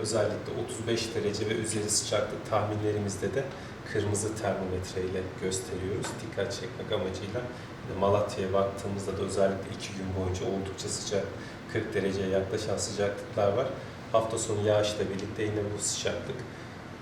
Özellikle 35 derece ve üzeri sıcaklık tahminlerimizde de kırmızı termometre ile gösteriyoruz. Dikkat çekmek amacıyla. Malatya'ya baktığımızda da özellikle 2 gün boyunca oldukça sıcak, 40 dereceye yaklaşan sıcaklıklar var. Hafta sonu yağışla birlikte yine bu sıcaklık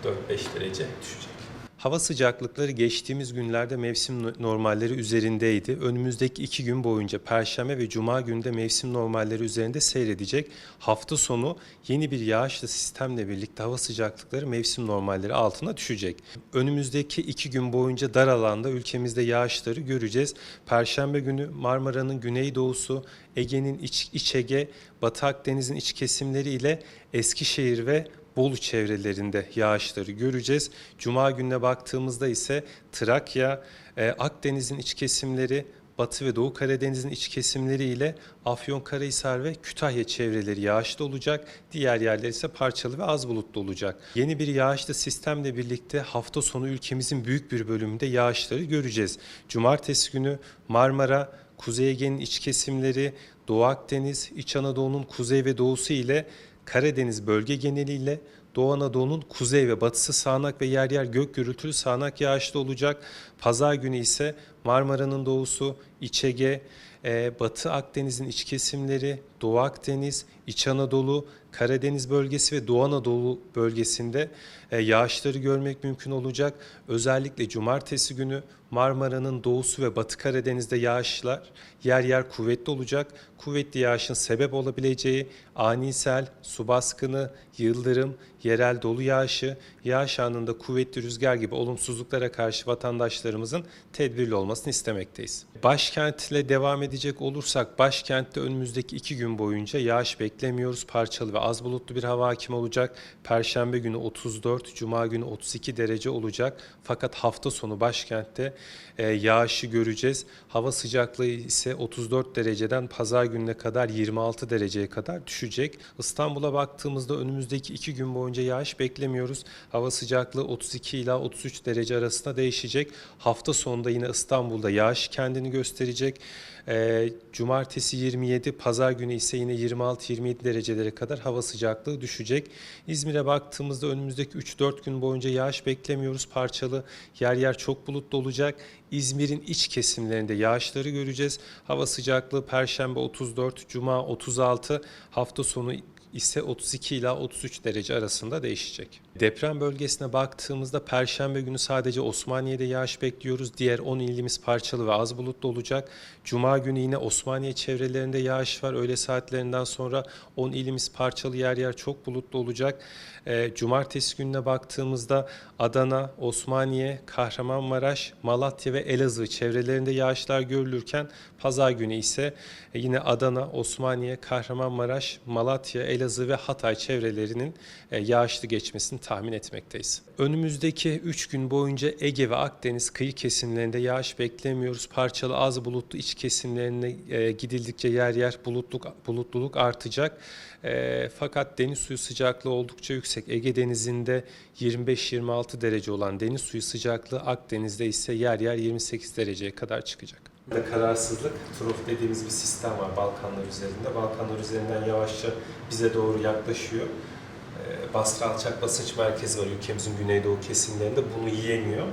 4-5 derece düşecek. Hava sıcaklıkları geçtiğimiz günlerde mevsim no- normalleri üzerindeydi. Önümüzdeki iki gün boyunca Perşembe ve Cuma günde mevsim normalleri üzerinde seyredecek. Hafta sonu yeni bir yağışlı sistemle birlikte hava sıcaklıkları mevsim normalleri altına düşecek. Önümüzdeki iki gün boyunca dar alanda ülkemizde yağışları göreceğiz. Perşembe günü Marmara'nın güneydoğusu, Ege'nin iç, iç Ege, Batı Akdeniz'in iç kesimleri ile Eskişehir ve Bolu çevrelerinde yağışları göreceğiz. Cuma gününe baktığımızda ise Trakya, e, Akdeniz'in iç kesimleri, Batı ve Doğu Karadeniz'in iç kesimleri ile Afyonkarahisar ve Kütahya çevreleri yağışlı olacak. Diğer yerler ise parçalı ve az bulutlu olacak. Yeni bir yağışlı sistemle birlikte hafta sonu ülkemizin büyük bir bölümünde yağışları göreceğiz. Cumartesi günü Marmara, Kuzey Ege'nin iç kesimleri, Doğu Akdeniz, İç Anadolu'nun kuzey ve doğusu ile Karadeniz bölge geneliyle Doğu Anadolu'nun kuzey ve batısı sağanak ve yer yer gök gürültülü sağanak yağışlı olacak. Pazar günü ise Marmara'nın doğusu, İç Ege, e, Batı Akdeniz'in iç kesimleri, Doğu Akdeniz, İç Anadolu, Karadeniz bölgesi ve Doğu Anadolu bölgesinde e, yağışları görmek mümkün olacak. Özellikle cumartesi günü Marmara'nın doğusu ve Batı Karadeniz'de yağışlar yer yer kuvvetli olacak. Kuvvetli yağışın sebep olabileceği ani sel, su baskını, yıldırım, yerel dolu yağışı, yağış anında kuvvetli rüzgar gibi olumsuzluklara karşı vatandaşlarımızın tedbirli olmasını istemekteyiz. Başkentle devam edecek olursak başkentte önümüzdeki iki gün boyunca yağış beklemiyoruz. Parçalı ve az bulutlu bir hava hakim olacak. Perşembe günü 34, Cuma günü 32 derece olacak. Fakat hafta sonu başkentte e, yağışı göreceğiz. Hava sıcaklığı ise 34 dereceden pazar gününe kadar 26 dereceye kadar düşecek. İstanbul'a baktığımızda önümüzdeki iki gün boyunca yağış beklemiyoruz. Hava sıcaklığı 32 ila 33 derece arasında değişecek. Hafta sonunda yine İstanbul'da yağış kendini gösterecek. E, cumartesi 27, pazar günü ise yine 26-27 derecelere kadar hava sıcaklığı düşecek. İzmir'e baktığımızda önümüzdeki 3-4 gün boyunca yağış beklemiyoruz. Parçalı yer yer çok bulutlu olacak. İzmir'in iç kesimlerinde yağışları göreceğiz. Hava sıcaklığı Perşembe 34, Cuma 36, hafta sonu ise 32 ila 33 derece arasında değişecek. Deprem bölgesine baktığımızda Perşembe günü sadece Osmaniye'de yağış bekliyoruz. Diğer 10 ilimiz parçalı ve az bulutlu olacak. Cuma günü yine Osmaniye çevrelerinde yağış var. Öğle saatlerinden sonra 10 ilimiz parçalı yer yer çok bulutlu olacak. Ee, Cumartesi gününe baktığımızda Adana, Osmaniye, Kahramanmaraş, Malatya ve Elazığ çevrelerinde yağışlar görülürken pazar günü ise yine Adana, Osmaniye, Kahramanmaraş, Malatya, Elazığ ve Hatay çevrelerinin e, yağışlı geçmesini tahmin etmekteyiz. Önümüzdeki 3 gün boyunca Ege ve Akdeniz kıyı kesimlerinde yağış beklemiyoruz. Parçalı az bulutlu iç kesimlerine e, gidildikçe yer yer bulutluk bulutluluk artacak. E, fakat deniz suyu sıcaklığı oldukça yüksek. Ege Denizi'nde 25-26 derece olan deniz suyu sıcaklığı Akdeniz'de ise yer yer 28 dereceye kadar çıkacak. Burada kararsızlık, trof dediğimiz bir sistem var Balkanlar üzerinde. Balkanlar üzerinden yavaşça bize doğru yaklaşıyor. Ee, Baskı alçak basınç merkezi var ülkemizin güneydoğu kesimlerinde. Bunu yiyemiyor.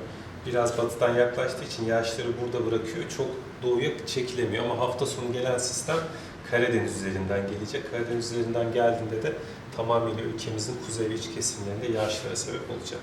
Biraz batıdan yaklaştığı için yağışları burada bırakıyor. Çok doğuya çekilemiyor ama hafta sonu gelen sistem Karadeniz üzerinden gelecek. Karadeniz üzerinden geldiğinde de tamamıyla ülkemizin kuzey ve iç kesimlerinde yağışlara sebep olacak.